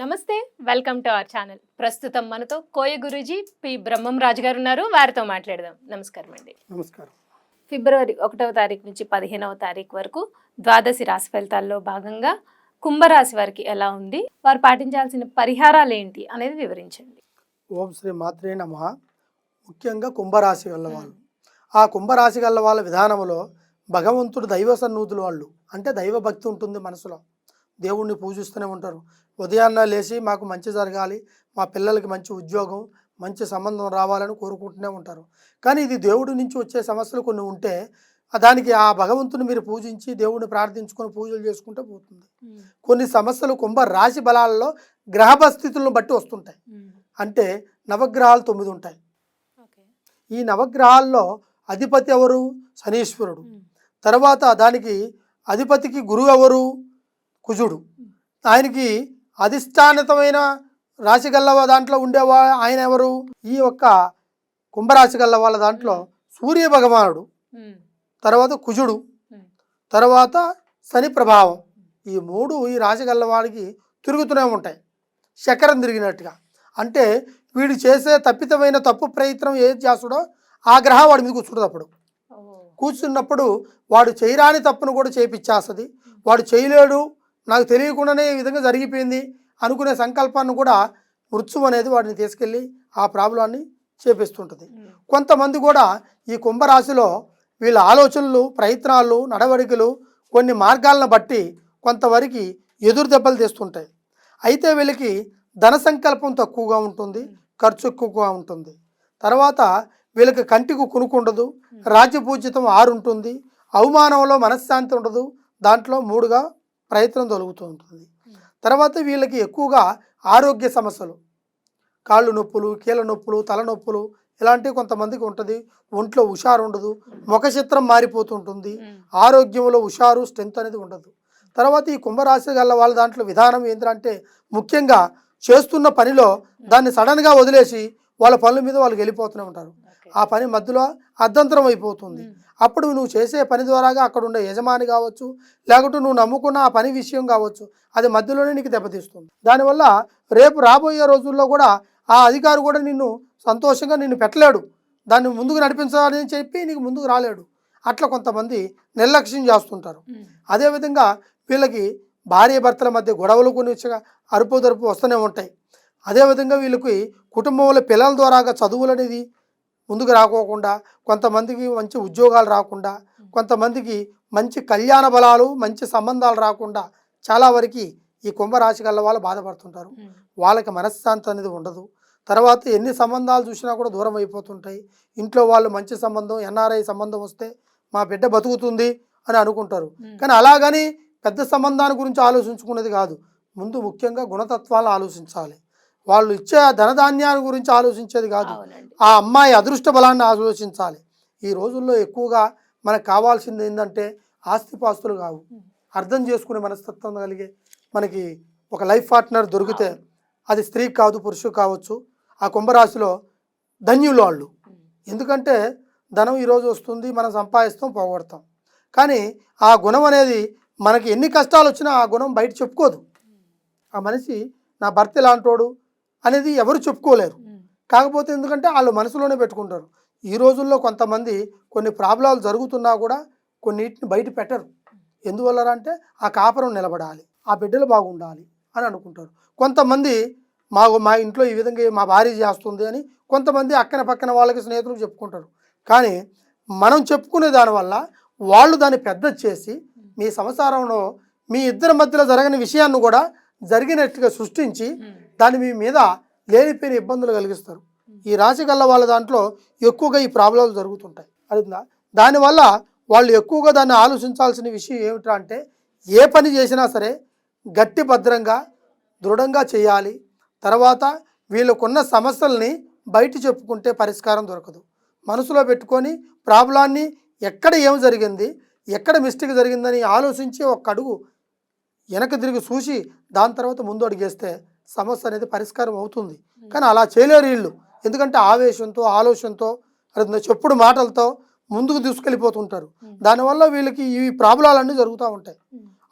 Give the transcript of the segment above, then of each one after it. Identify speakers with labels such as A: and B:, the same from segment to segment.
A: నమస్తే welcome to our channel. ప్రస్తుతం మనతో కోయ గురూజీ పి బ్రహ్మం రాజు గారు ఉన్నారు వారితో మాట్లాడదాం. నమస్కారం అండి.
B: నమస్కారం.
A: ఫిబ్రవరి ఒకటవ తారీఖు నుంచి పదిహేనవ తారీఖు వరకు ద్వాదశి రాశి ఫలితాల్లో భాగంగా కుంభరాశి వారికి ఎలా ఉంది వారు పాటించాల్సిన పరిహారాలు ఏంటి అనేది వివరించండి.
B: ఓం శ్రీ మాత్రే నమ. ముఖ్యంగా కుంభరాశి వాళ్ళు. ఆ కుంభరాశి గల వాళ్ళ విధానంలో భగవంతుడు దైవ సన్నిధులు వాళ్ళు. అంటే దైవ భక్తి ఉంటుంది మనసులో. దేవుణ్ణి పూజిస్తూనే ఉంటారు. ఉదయాన్న లేచి మాకు మంచి జరగాలి మా పిల్లలకి మంచి ఉద్యోగం మంచి సంబంధం రావాలని కోరుకుంటూనే ఉంటారు. కానీ ఇది దేవుడి నుంచి వచ్చే సమస్యలు కొన్ని ఉంటే దానికి ఆ భగవంతుని మీరు పూజించి దేవుడిని ప్రార్థించుకొని పూజలు చేసుకుంటే పోతుంది. కొన్ని సమస్యలు కుంభ రాశి బలాలలో గ్రహ పరిస్థితులను బట్టి వస్తుంటాయి. అంటే నవగ్రహాలు తొమ్మిది ఉంటాయి. ఈ నవగ్రహాల్లో అధిపతి ఎవరు? శనీశ్వరుడు. తర్వాత దానికి అధిపతికి గురువు ఎవరు? కుజుడు. ఆయనకి అధిష్టానితమైన రాశి గల్ల దాంట్లో ఉండేవా ఆయన ఎవరు? ఈ యొక్క కుంభరాశి గల్ల వాళ్ళ దాంట్లో సూర్య భగవానుడు తర్వాత కుజుడు తర్వాత శని ప్రభావం. ఈ మూడు ఈ రాశి గల్ల వాడికి తిరుగుతూనే ఉంటాయి. చక్రం తిరిగినట్టుగా. అంటే వీడు చేసే తప్పితమైన తప్పు ప్రయత్నం ఏది చేస్తాడో ఆ గ్రహం వాడి మీద కూర్చుంటుంది అప్పుడు. కూర్చున్నప్పుడు వాడు చేయరాని తప్పును కూడా చేపిచ్చేస్తుంది. వాడు చేయలేడు నాకు తెలియకుండానే ఈ విధంగా జరిగిపోయింది అనుకునే సంకల్పాన్ని కూడా మృత్యు అనేది వాడిని తీసుకెళ్ళి ఆ ప్రాబ్లాన్ని చేపిస్తుంటుంది. కొంతమంది కూడా ఈ కుంభరాశిలో వీళ్ళ ఆలోచనలు ప్రయత్నాలు నడవడికలు కొన్ని మార్గాలను బట్టి కొంతవరకు ఎదురు దెబ్బలు తెస్తుంటాయి. అయితే వీళ్ళకి ధన సంకల్పం తక్కువగా ఉంటుంది ఖర్చు ఎక్కువగా ఉంటుంది. తర్వాత వీళ్ళకి కంటికి కునుకుండదు రాజ్యపూజితం ఆరు ఉంటుంది అవమానంలో మనశ్శాంతి ఉండదు దాంట్లో మూడుగా ప్రయత్నం తొలుగుతూ ఉంటుంది. తర్వాత వీళ్ళకి ఎక్కువగా ఆరోగ్య సమస్యలు. కాళ్ళు నొప్పులు కీళ్ళ నొప్పులు తలనొప్పులు ఇలాంటివి కొంతమందికి ఉంటుంది. ఒంట్లో హుషారు ఉండదు. ముఖ చిత్రం మారిపోతుంటుంది ఆరోగ్యంలో హుషారు స్ట్రెంత్ అనేది ఉండదు. తర్వాత ఈ కుంభరాశి గల వాళ్ళ దాంట్లో విధానం ఏంటంటే ముఖ్యంగా చేస్తున్న పనిలో దాన్ని సడన్గా వదిలేసి వాళ్ళ పనుల మీద వాళ్ళు వెళ్ళిపోతూనే ఉంటారు. ఆ పని మధ్యలో అర్ధంతరం అయిపోతుంది. అప్పుడు నువ్వు చేసే పని ద్వారాగా అక్కడ ఉండే యజమాని కావచ్చు లేకుంటే నువ్వు నమ్ముకున్న ఆ పని విషయం కావచ్చు అది మధ్యలోనే నీకు దెబ్బతీస్తుంది. దానివల్ల రేపు రాబోయే రోజుల్లో కూడా ఆ అధికారి కూడా నిన్ను సంతోషంగా నిన్ను పెట్టలేడు. దాన్ని ముందుకు నడిపించాలని చెప్పి నీకు ముందుకు రాలేడు. అట్లా కొంతమంది నిర్లక్ష్యం చేస్తుంటారు. అదేవిధంగా వీళ్ళకి భార్య భర్తల మధ్య గొడవలు కొన్ని అరుపు దరుపు వస్తూనే ఉంటాయి. అదేవిధంగా వీళ్ళకి కుటుంబంలో పిల్లల ద్వారాగా చదువులు అనేది ముందుకు రాకోకుండా కొంతమందికి మంచి ఉద్యోగాలు రాకుండా కొంతమందికి మంచి కళ్యాణ బలాలు మంచి సంబంధాలు రాకుండా చాలా వరకు ఈ కుంభరాశి గల వాళ్ళు బాధపడుతుంటారు. వాళ్ళకి మనశ్శాంతి అనేది ఉండదు. తర్వాత ఎన్ని సంబంధాలు చూసినా కూడా దూరం అయిపోతుంటాయి. ఇంట్లో వాళ్ళు మంచి సంబంధం ఎన్ఆర్ఐ సంబంధం వస్తే మా బిడ్డ బతుకుతుంది అని అనుకుంటారు. కానీ అలాగని పెద్ద సంబంధాన్ని గురించి ఆలోచించుకునేది కాదు. ముందు ముఖ్యంగా గుణతత్వాలను ఆలోచించాలి. వాళ్ళు ఇచ్చే ఆ ధనధాన్యాన్ని గురించి ఆలోచించేది కాదు. ఆ అమ్మాయి అదృష్ట బలాన్ని ఆలోచించాలి. ఈ రోజుల్లో ఎక్కువగా మనకు కావాల్సింది ఏంటంటే ఆస్తిపాస్తులు కావు. అర్థం చేసుకునే మనస్తత్వం కలిగే మనకి ఒక లైఫ్ పార్ట్నర్ దొరికితే అది స్త్రీ కాదు పురుషు కావచ్చు. ఆ కుంభరాశిలో ధన్యులు వాళ్ళు. ఎందుకంటే ధనం ఈరోజు వస్తుంది మనం సంపాదిస్తాం పోగొడతాం. కానీ ఆ గుణం అనేది మనకి ఎన్ని కష్టాలు వచ్చినా ఆ గుణం బయట చెప్పుకోదు. ఆ మనిషి నా భర్త ఇలాంటోడు అనేది ఎవరు చెప్పుకోలేరు. కాకపోతే ఎందుకంటే వాళ్ళు మనసులోనే పెట్టుకుంటారు. ఈ రోజుల్లో కొంతమంది కొన్ని ప్రాబ్లాలు జరుగుతున్నా కూడా కొన్నిటిని బయట పెట్టరు. ఎందువల్ల అంటే ఆ కాపురం నిలబడాలి ఆ బిడ్డలు బాగుండాలి అని అనుకుంటారు. కొంతమంది మా మా ఇంట్లో ఈ విధంగా మా భార్య చేస్తుంది అని కొంతమంది అక్కన పక్కన వాళ్ళకి స్నేహితులకు చెప్పుకుంటారు. కానీ మనం చెప్పుకునే దానివల్ల వాళ్ళు దాన్ని పెద్ద చేసి మీ సంసారంలో మీ ఇద్దరి మధ్యలో జరగని విషయాన్ని కూడా జరిగినట్టుగా సృష్టించి దాన్ని మీ మీద లేనిపోయిన ఇబ్బందులు కలిగిస్తారు. ఈ రాశి గల్ల వాళ్ళ దాంట్లో ఎక్కువగా ఈ ప్రాబ్లమ్స్ జరుగుతుంటాయి. అర్థందా దానివల్ల వాళ్ళు ఎక్కువగా దాన్ని ఆలోచించాల్సిన విషయం ఏమిటా అంటే ఏ పని చేసినా సరే గట్టి భద్రంగా దృఢంగా చేయాలి. తర్వాత వీళ్ళకున్న సమస్యల్ని బయట చెప్పుకుంటే పరిష్కారం దొరకదు. మనసులో పెట్టుకొని ప్రాబ్లాన్ని ఎక్కడ ఏం జరిగింది ఎక్కడ మిస్టేక్ జరిగిందని ఆలోచించి ఒక అడుగు వెనక తిరిగి చూసి దాని తర్వాత ముందు అడిగేస్తే సమస్య అనేది పరిష్కారం అవుతుంది. కానీ అలా చేయలేరు వీళ్ళు. ఎందుకంటే ఆవేశంతో ఆలోచనతో చెప్పుడు మాటలతో ముందుకు తీసుకెళ్ళిపోతుంటారు. దానివల్ల వీళ్ళకి ఈ ప్రాబ్లాలన్నీ జరుగుతూ ఉంటాయి.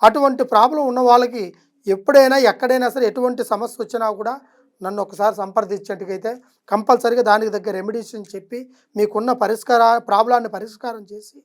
B: అటువంటి ప్రాబ్లం ఉన్న వాళ్ళకి ఎప్పుడైనా ఎక్కడైనా సరే ఎటువంటి సమస్య వచ్చినా కూడా నన్ను ఒకసారి సంప్రదించేట్టుకైతే కంపల్సరీగా దానికి దగ్గర రెమెడీషన్ చెప్పి మీకున్న పరిష్కార ప్రాబ్లాన్ని పరిష్కారం చేసి